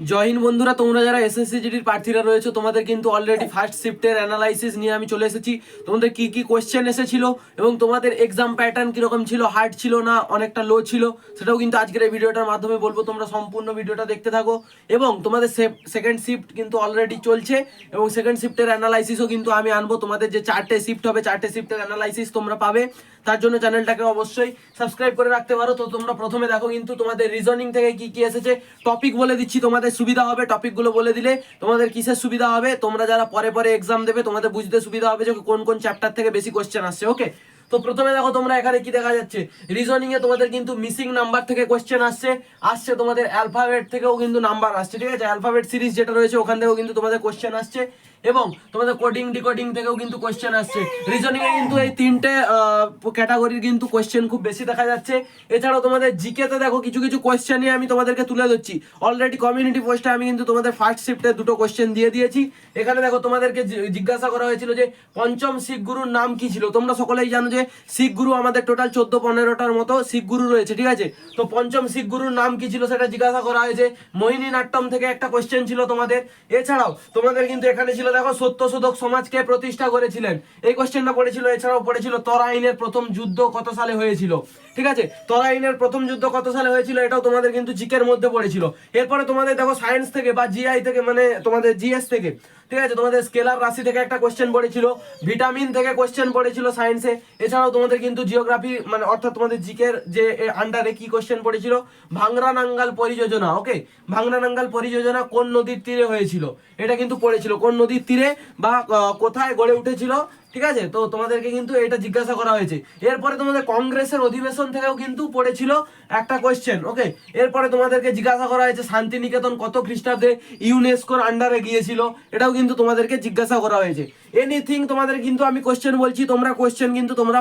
জয় হিন্দ বন্ধুরা তোমরা যারা এসএসসিজিডির প্রার্থীরা রয়েছে তোমাদের কিন্তু অলরেডি ফার্স্ট শিফটের অ্যানালাইসিস নিয়ে আমি চলে এসেছি। তোমাদের কি কি কোয়েশ্চেন এসেছিল এবং তোমাদের এক্সাম প্যাটার্ন কীরকম ছিল হার্ড ছিল না অনেকটা লো ছিল সেটাও কিন্তু আজকের এই ভিডিওটার মাধ্যমে বলব। তোমরা সম্পূর্ণ ভিডিওটা দেখতে থাকো এবং তোমাদের সেকেন্ড শিফট কিন্তু অলরেডি চলছে এবং সেকেন্ড শিফটের অ্যানালাইসিসও কিন্তু আমি আনব। তোমাদের যে চারটে শিফট হবে চারটে শিফটের অ্যানালাইসিস তোমরা পাবে। তার জন্য চ্যানেলটাকে অবশ্যই সাবস্ক্রাইব করে রাখতে পারো। তো তোমরা প্রথমে দেখো কিন্তু তোমাদের রিজনিং থেকে কি কি এসেছে। টপিক বলে দিচ্ছি তোমাদের সুবিধা হবে টপিকগুলো বলে দিলে। তোমাদের কিসের সুবিধা হবে? তোমরা যারা পরে পরে এক্সাম দেবে, তোমাদের বুঝতে সুবিধা হবে যে কোন কোন চ্যাপ্টার থেকে বেশি কোশ্চেন আসছে ওকে তো প্রথমে দেখো তোমরা এখানে কি দেখা যাচ্ছে? রিজনিং এ তোমাদের কিন্তু মিসিং নাম্বার থেকে কোশ্চেন আসছে। আসছে তোমাদের অ্যালফাবেট থেকেও কিন্তু নাম্বার আসছে, ঠিক আছে? অ্যালফাবেট সিরিজ যেটা রয়েছে, ওখান থেকেও কিন্তু তোমাদের কোশ্চেন আসছে। এবং তোমাদের কোডিং ডিকোডিং থেকেও কিন্তু কোয়েশ্চেন আসছে। রিজনিং এ কিন্তু এই তিনটে ক্যাটাগরির কিন্তু কোশ্চেন খুব বেশি দেখা যাচ্ছে। এছাড়াও তোমাদের জিকে তে দেখো কিছু কিছু কোশ্চেনই আমি তোমাদেরকে তুলে ধরছি। অলরেডি কমিউনিটি পোস্টে আমি কিন্তু তোমাদের ফার্স্ট শিফটে দুটো কোশ্চেন দিয়ে দিয়েছি। এখানে দেখো তোমাদেরকে জিজ্ঞাসা করা হয়েছিল যে পঞ্চম শিখ গুরুর নাম কি ছিল? তোমরা সকলেই জানো যে শিখ গুরু আমাদের টোটাল চোদ্দ, পনেরোটার মতো শিখ গুরু রয়েছে, ঠিক আছে? তো পঞ্চম শিখ গুরুর নাম কি ছিল সেটা জিজ্ঞাসা করা হয়েছে। মোহিনী নাট্যম থেকে একটা কোশ্চেন ছিল তোমাদের। এছাড়াও তোমাদের কিন্তু এখানে ছিল, দেখো সত্যশোধক সমাজকে প্রতিষ্ঠা করেছিলেন। এই কোয়েশ্চেনটা পড়েছিল, এছাড়াও পড়েছিল, তরাইনের প্রথম যুদ্ধ কত সালে হয়েছিল? ঠিক আছে? তরাইনের প্রথম যুদ্ধ কত সালে হয়েছিল, এটাও তোমাদের কিন্তু জিকের মধ্যে পড়েছিল। এরপরে তোমাদের, দেখো সায়েন্স থেকে বা জিআই থেকে মানে তোমাদের জিএস থেকে ঠিক আছে, তোমাদের স্কেলার রাশি থেকে একটা কোয়েশ্চেন পড়েছিল ভিটামিন থেকে কোয়েশ্চেন পড়েছিল সায়েন্সে এছাড়াও তোমাদের কিন্তু জিওগ্রাফি মানে অর্থাৎ তোমাদের জিকের যে আন্ডারে কি কোয়েশ্চেন পড়েছিল? ভাংরা নাঙ্গাল পরিযোজনা ওকে ভাংরা নাঙ্গাল পরিযোজনা কোন নদীর তীরে হয়েছিল? এটা কিন্তু পড়েছিল, কোন নদীর তীরে বা কোথায় গড়ে উঠেছিল? ঠিক আছে? তো তোমাদেরকে কিন্তু এটা জিজ্ঞাসা করা হয়েছে। এরপরে তোমাদের কংগ্রেসের অধিবেশন থেকেও কিন্তু পড়েছিল একটা কোয়েশ্চেন ওকে এরপরে তোমাদেরকে জিজ্ঞাসা করা হয়েছে, শান্তিনিকেতন কত খ্রিস্টাব্দে ইউনেস্কোর আন্ডারে গিয়েছিল? এটাও কিন্তু তোমাদেরকে জিজ্ঞাসা করা হয়েছে। এনিথিং তোমাদের কিন্তু আমি কোয়েশ্চেন বলছি, তোমরা কোয়েশ্চেন কিন্তু তোমরা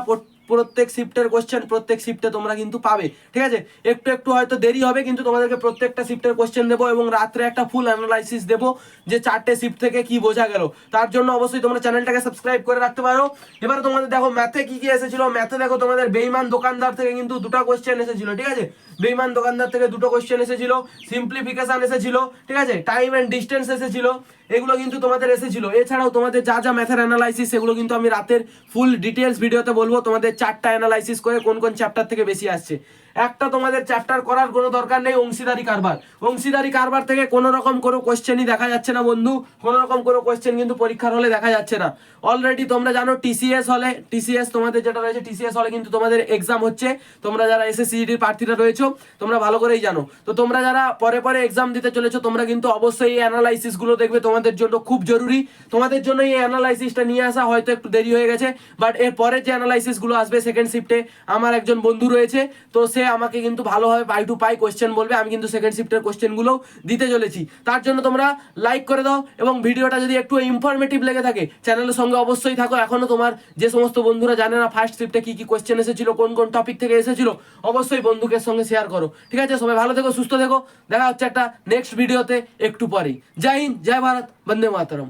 প্রত্যেক শিফটের কোশ্চেন প্রত্যেক শিফটে তোমরা কিন্তু পাবে। ঠিক আছে? একটু একটু হয়তো দেরি হবে, কিন্তু তোমাদেরকে প্রত্যেকটা শিফটের কোশ্চেন দেবো এবং রাত্রে একটা ফুল অ্যানালাইসিস দেবো যে চারটে শিফট থেকে কি বোঝা গেল। তার জন্য অবশ্যই তোমরা চ্যানেলটাকে সাবস্ক্রাইব করে রাখতে পারো। এবার তোমাদের দেখো ম্যাথে কি কি এসেছিল? ম্যাথে দেখো, তোমাদের বেইমান দোকানদার থেকে কিন্তু দুটো কোশ্চেন এসেছিল, ঠিক আছে? বেইমান দোকানদার থেকে দুটো কোশ্চেন এসেছিল সিম্পলিফিকেশন এসেছিল, ঠিক আছে? টাইম অ্যান্ড ডিস্টেন্স এসেছিল। এগুলো কিন্তু তোমাদের এসেছিল। এছাড়াও তোমাদের যা যা ম্যাথের অ্যানালাইসিস সেগুলো কিন্তু আমি রাতের ফুল ডিটেলস ভিডিওতে বলব। তোমাদের চারটা অ্যানালাইসিস করে কোন কোন চ্যাপ্টার থেকে বেশি আসছে। একটা তোমাদের চ্যাপ্টার করার কোনো দরকার নেই, অংশীদারি কারবার। অংশীদারি কারবার থেকে কোনো রকম কোনো কোয়েশ্চেনই দেখা যাচ্ছে না বন্ধু। কোনো রকম কোনো কোয়েশ্চেন কিন্তু পরীক্ষার হলে দেখা যাচ্ছে না। অলরেডি তোমরা জানো টিসিএস হলে টিসিএস তোমাদের যেটা রয়েছে টিসিএস হলে কিন্তু তোমাদের এক্সাম হচ্ছে। তোমরা যারা এসএসসিজিডির প্রার্থীরা রয়েছো, তোমরা ভালো করেই জানো। তো তোমরা যারা পরে পরে এক্সাম দিতে চলেছো, তোমরা কিন্তু অবশ্যই এই অ্যানালাইসিসগুলো দেখবে তোমাদের জন্য খুব জরুরি। তোমাদের জন্য এই অ্যানালাইসিসটা নিয়ে আসা হয়তো একটু দেরি হয়ে গেছে বাট এর পরে যে অ্যানালাইসিসগুলো আসবে সেকেন্ড শিফটে আমার একজন বন্ধু রয়েছে। তো সে আমাকে কিন্তু ভালোভাবে পাই টু পাই কোশ্চেন বলবে। আমি কিন্তু সেকেন্ড শিফটের কোশ্চেনগুলো দিতে চলেছি। তার জন্য তোমরা লাইক করে দাও এবং ভিডিওটা যদি একটু ইনফরমেটিভ লেগে থাকে চ্যানেলের সঙ্গে অবশ্যই থাকো। এখনও তোমার যে সমস্ত বন্ধুরা জানে না ফার্স্ট শিফটে কি কি কোশ্চেন এসেছিল, কোন কোন টপিক থেকে এসেছিল, অবশ্যই বন্ধুকের সঙ্গে শেয়ার করো। ঠিক আছে? সবাই ভালো থেকো, সুস্থ থেকো। দেখা হচ্ছে একটা নেক্সট ভিডিওতে একটু পরেই। জয় হিন্দ, জয় ভারত, বন্দে মাতরম।